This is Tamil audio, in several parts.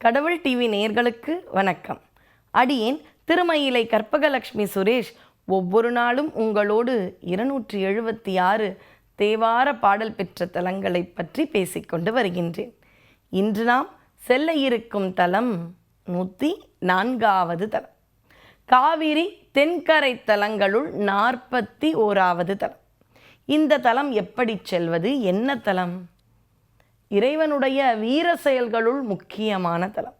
கடவுள் டிவி நேர்களுக்கு வணக்கம். அடியேன் திருமயிலை கற்பகலட்சுமி சுரேஷ் ஒவ்வொரு நாளும் உங்களோடு இருநூற்றி எழுபத்தி ஆறு தேவார பாடல் பெற்ற தலங்களை பற்றி பேசிக்கொண்டு வருகின்றேன். இன்று நாம் செல்ல இருக்கும் தலம் நூற்றி நான்காவது தலம். காவிரி தென்கரை தலங்களுள் நாற்பத்தி ஓராவது தலம். இந்த தலம் எப்படி செல்வது? என்ன தலம்? இறைவனுடைய வீர செயல்களுள் முக்கியமான தலம்.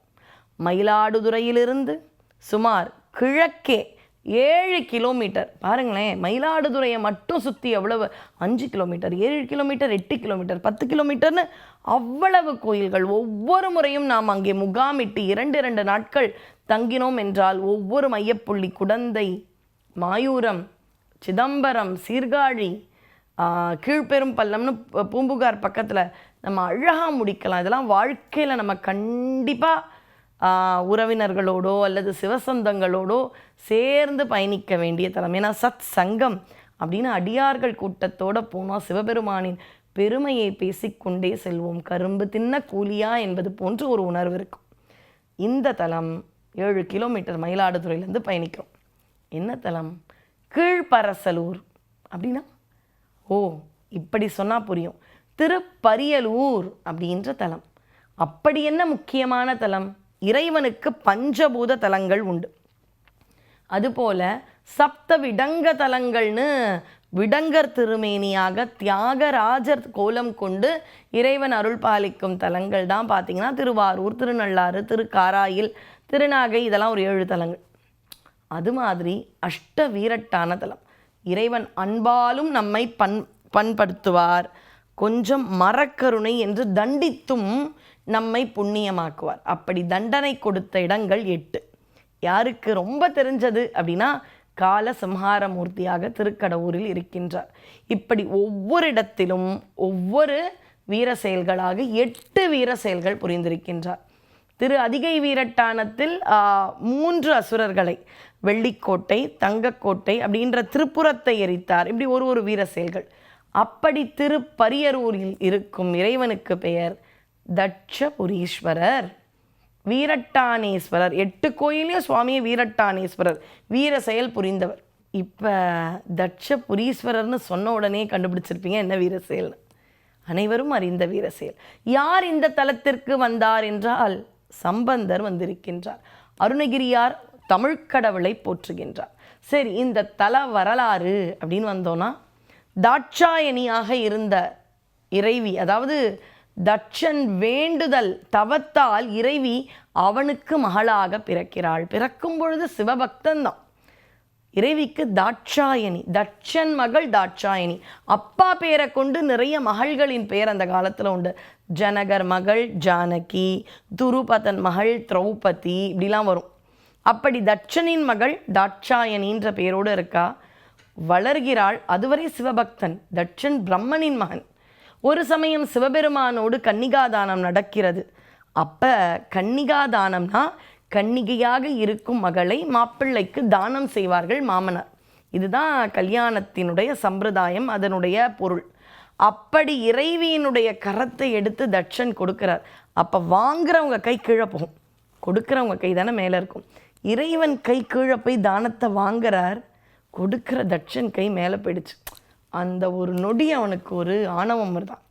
மயிலாடுதுறையிலிருந்து சுமார் கிழக்கே ஏழு கிலோமீட்டர். பாருங்களேன் மயிலாடுதுறையை மட்டும் சுற்றி எவ்வளவு? அஞ்சு கிலோமீட்டர் ஏழு கிலோமீட்டர் எட்டு கிலோமீட்டர் பத்து கிலோமீட்டர்னு அவ்வளவு கோயில்கள். ஒவ்வொரு முறையும் நாம் அங்கே முகாமிட்டு இரண்டு இரண்டு நாட்கள் தங்கினோம் என்றால் ஒவ்வொரு மையப்புள்ளி குடந்தை மாயூரம் சிதம்பரம் சீர்காழி கீழ்பெரும் பள்ளம்னு பூம்புகார் பக்கத்தில் நம்ம அழகாக முடிக்கலாம். இதெல்லாம் வாழ்க்கையில் நம்ம கண்டிப்பாக உறவினர்களோடோ அல்லது சிவசந்தங்களோடோ சேர்ந்து பயணிக்க வேண்டிய தலம். ஏன்னா சத் சங்கம் அப்படின்னு அடியார்கள் கூட்டத்தோடு போனால் சிவபெருமானின் பெருமையை பேசிக்கொண்டே செல்வோம். கரும்பு தின்ன கூலியா என்பது போன்று ஒரு உணர்வு இருக்கும். இந்த தலம் ஏழு கிலோமீட்டர் மயிலாடுதுறையிலேருந்து பயணிக்கிறோம். என்ன தலம்? கீழ்பரசலூர் அப்படின்னா ஓ இப்படி சொன்னால் புரியும். திருப்பரியலூர் அப்படின்ற தலம். அப்படி என்ன முக்கியமான தலம்? இறைவனுக்கு பஞ்சபூத தலங்கள் உண்டு. அதுபோல சப்த விடங்க தலங்கள்னு விடங்கர் திருமேனியாக தியாகராஜர் கோலம் கொண்டு இறைவன் அருள் பாலிக்கும் தலங்கள் தான் பார்த்தீங்கன்னா திருவாரூர் திருநள்ளாறு திருக்காராயில் திருநாகை இதெல்லாம் ஒரு ஏழு தலங்கள். அது மாதிரி அஷ்ட வீரட்டான தலம். இறைவன் அன்பாலும் நம்மை பண் பண்படுத்துவார். கொஞ்சம் மரக்கருணை என்று தண்டித்தும் நம்மை புண்ணியமாக்குவார். அப்படி தண்டனை கொடுத்த இடங்கள் எட்டு. யாருக்கு ரொம்ப தெரிஞ்சது அப்படின்னா கால சம்ஹாரமூர்த்தியாக திருக்கடவுரில் இருக்கின்றார். இப்படி ஒவ்வொரு இடத்திலும் ஒவ்வொரு வீர செயல்களாக எட்டு வீர செயல்கள் புரிந்திருக்கின்றார். திரு அதிகை வீரட்டானத்தில் மூன்று அசுரர்களை வெள்ளிக்கோட்டை தங்கக்கோட்டை அப்படின்ற திருப்புறத்தை எரித்தார். இப்படி ஒரு ஒரு வீர செயல்கள். அப்படி திருப்பரியரூரில் இருக்கும் இறைவனுக்கு பெயர் தட்சபுரீஸ்வரர். வீரட்டானேஸ்வரர். எட்டு கோயிலையும் சுவாமியை வீரட்டானேஸ்வரர். வீர செயல் புரிந்தவர். இப்போ தட்சபுரீஸ்வரர்னு சொன்ன உடனே கண்டுபிடிச்சிருப்பீங்க என்ன வீர செயல்னு. அனைவரும் அறிந்த வீர செயல். யார் இந்த தலத்திற்கு வந்தார் என்றால் சம்பந்தர் வந்திருக்கின்றார். அருணகிரியார் தமிழ்க்கடவுளை போற்றுகின்றார். சரி இந்த தல வரலாறு அப்படின்னு வந்தோன்னா தாட்சாயணியாக இருந்த இறைவி அதாவது தட்சன் வேண்டுதல் தவத்தால் இறைவி அவனுக்கு மகளாக பிறக்கிறாள். பிறக்கும் பொழுது சிவபக்தன் தான் இறைவிக்கு தாட்சாயணி தட்சன் மகள் தாட்சாயணி. அப்பா பேரை கொண்டு நிறைய மகள்களின் பெயர் அந்த காலத்தில் உண்டு. ஜனகர் மகள் ஜானகி துருபதன் மகள் திரௌபதி இப்படிலாம் வரும். அப்படி தட்சனின் மகள் தாட்சாயணின்ற பேரோடு இருக்கா? வளர்கிறாள் அதுவரை சிவபக்தன் தட்சன் பிரம்மனின் மகன். ஒரு சமயம் சிவபெருமானோடு கன்னிகாதானம் நடக்கிறது. அப்போ கன்னிகாதானம்னா கன்னிகையாக இருக்கும் மகளை மாப்பிள்ளைக்கு தானம் செய்வார்கள் மாமனார். இதுதான் கல்யாணத்தினுடைய சம்பிரதாயம் அதனுடைய பொருள். அப்படி இறைவியினுடைய கரத்தை எடுத்து தட்சன் கொடுக்கிறார். அப்போ வாங்குறவங்க கை கீழே போகும். கொடுக்குறவங்க கை தானே மேலே இருக்கும். இறைவன் கை கீழே போய் தானத்தை வாங்குறார். கொடுக்குற தட்சன் கை மேலே போயிடுச்சு. அந்த ஒரு நொடி அவனுக்கு ஒரு ஆணவம் வருதான்.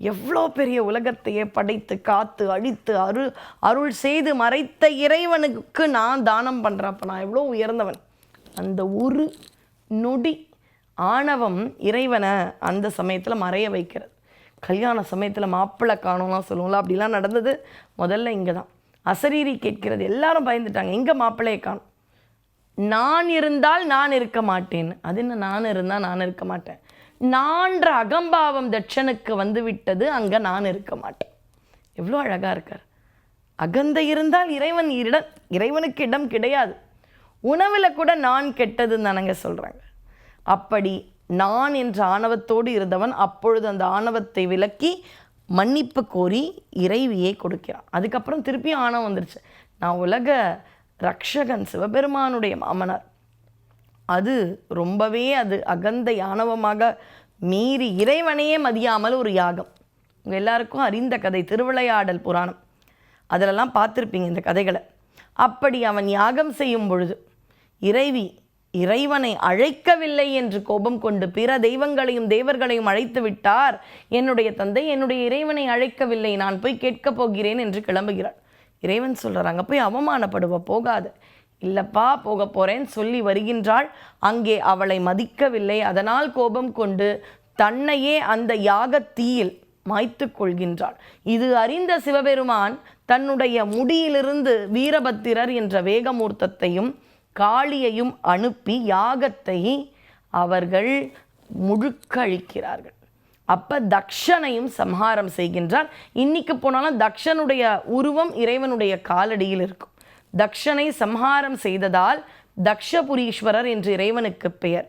எவ்வளோ பெரிய உலகத்தையே படைத்து காத்து அழித்து அருள் அருள் செய்து மறைத்த இறைவனுக்கு நான் தானம் பண்ணுறப்ப நான் எவ்வளோ உயர்ந்தவன். அந்த ஒரு நொடி ஆணவம் இறைவனை அந்த சமயத்தில் மறைய வைக்கிறது. கல்யாண சமயத்தில் மாப்பிள்ளை காணும்லாம் சொல்லுவோம்ல அப்படிலாம் நடந்தது முதல்ல இங்கே தான் அசரீரி கேட்கிறது எல்லாரும் பயந்துட்டாங்க எங்கே மாப்பிள்ளையை காணும்? நான் இருந்தால் நான் இருக்க மாட்டேன் அது என்ன நான் இருந்தால் நான் இருக்க மாட்டேன்? நான்ற அகம்பாவம் தட்சனுக்கு வந்து விட்டது அங்கே நான் இருக்க மாட்டேன். எவ்வளோ அழகாக இருக்கார். அகந்தை இருந்தால் இறைவன் இடம் இறைவனுக்கு இடம் கிடையாது. உணவில் கூட நான் கெட்டதுன்னு தானங்க சொல்கிறாங்க அப்படி நான் என்ற ஆணவத்தோடு இருந்தவன் அப்பொழுது அந்த ஆணவத்தை விலக்கி மன்னிப்பு கோரி இறைவியை கொடுக்கிறான். அதுக்கப்புறம் திருப்பியும் ஆணவம் வந்துருச்சு. நான் உலக ரக்ஷகன் சிவபெருமானுடைய மாமனார். அது ரொம்பவே அது அகந்த யானவமாக மீறி இறைவனையே மதியாமல் ஒரு யாகம். உங்கள் எல்லாருக்கும் அறிந்த கதை திருவிளையாடல் புராணம். அதிலெல்லாம் பார்த்துருப்பீங்க இந்த கதைகளை. அப்படி அவன் யாகம் செய்யும் பொழுது இறைவி இறைவனை அழைக்கவில்லை என்று கோபம் கொண்டு பிற தெய்வங்களையும் தேவர்களையும் அழைத்து விட்டார். என்னுடைய தந்தை என்னுடைய இறைவனை அழைக்கவில்லை நான் போய் கேட்கப் போகிறேன் என்று கிளம்புகிறாள். இறைவன் சொல்கிறார் அங்கே போய் அவமானப்படுவ போகாது. இல்லப்பா போக போறேன் சொல்லி வருகின்றாள். அங்கே அவளை மதிக்கவில்லை. அதனால் கோபம் கொண்டு தன்னையே அந்த யாகத்தீயில் மாய்த்து கொள்கின்றாள். இது அறிந்த சிவபெருமான் தன்னுடைய முடியிலிருந்து வீரபத்திரர் என்ற வேகமூர்த்தத்தையும் காளியையும் அனுப்பி யாகத்தை அவர்கள் முழுக்க அழிக்கிறார்கள் அப்ப தக்ஷனையும் சம்ஹாரம் செய்கின்றார். இன்னைக்கு போனாலும் தக்ஷனுடைய உருவம் இறைவனுடைய காலடியில் இருக்கும். தக்ஷனை சம்ஹாரம் செய்ததால் தக்ஷபுரீஸ்வரர் என்று இறைவனுக்கு பெயர்.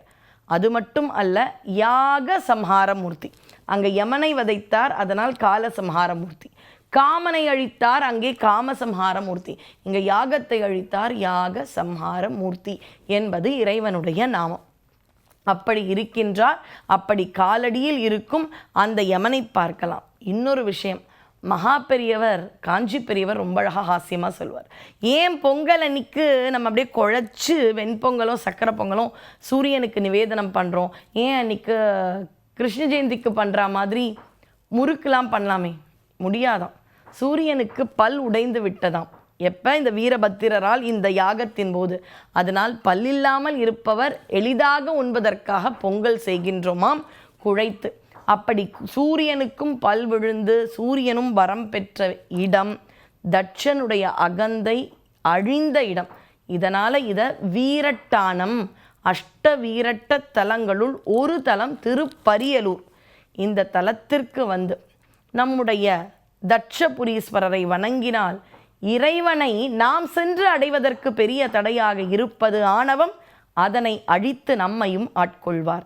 அது மட்டும் அல்ல யாக சம்ஹாரமூர்த்தி அங்கே யமனை வதைத்தார் அதனால் கால சம்ஹாரமூர்த்தி காமனை அழித்தார் அங்கே காம சம்ஹாரமூர்த்தி இங்கே யாகத்தை அழித்தார் யாக சம்ஹாரமூர்த்தி என்பது இறைவனுடைய நாமம். அப்படி இருக்கின்றார் அப்படி காலடியில் இருக்கும் அந்த யமனை பார்க்கலாம். இன்னொரு விஷயம் மகா பெரியவர் காஞ்சி பெரியவர் ரொம்ப அழகாக ஹாஸ்யமாக சொல்வார். ஏன் பொங்கல் அன்னைக்கு நம்ம அப்படியே குழச்சி வெண்பொங்கலும் சக்கரை பொங்கலும் சூரியனுக்கு நிவேதனம் பண்ணுறோம் ஏன் அன்னைக்கு கிருஷ்ண ஜெயந்திக்கு பண்ணுற மாதிரி முறுக்கெலாம் பண்ணலாமே? முடியாதாம். சூரியனுக்கு பல் உடைந்து விட்டதாம். எப்போ? இந்த வீரபத்திரரால் இந்த யாகத்தின் போது. அதனால் பல்லில்லாமல் இருப்பவர் எளிதாக உண்பதற்காக பொங்கல் செய்கின்றோமாம் குழைத்து. அப்படி சூரியனுக்கும் பல் விழுந்து சூரியனும் வரம் பெற்ற இடம் தட்சனுடைய அகந்தை அழிந்த இடம். இதனால் இதை வீரட்டானம் அஷ்ட வீரட்ட தலங்களுள் ஒரு தலம் திருப்பரியலூர். இந்த தலத்திற்கு வந்து நம்முடைய தட்சபுரீஸ்வரரை வணங்கினால் இறைவனை நாம் சென்று அடைவதற்கு பெரிய தடையாக இருப்பது ஆணவம். அதனை அழித்து நம்மையும் ஆட்கொள்வார்.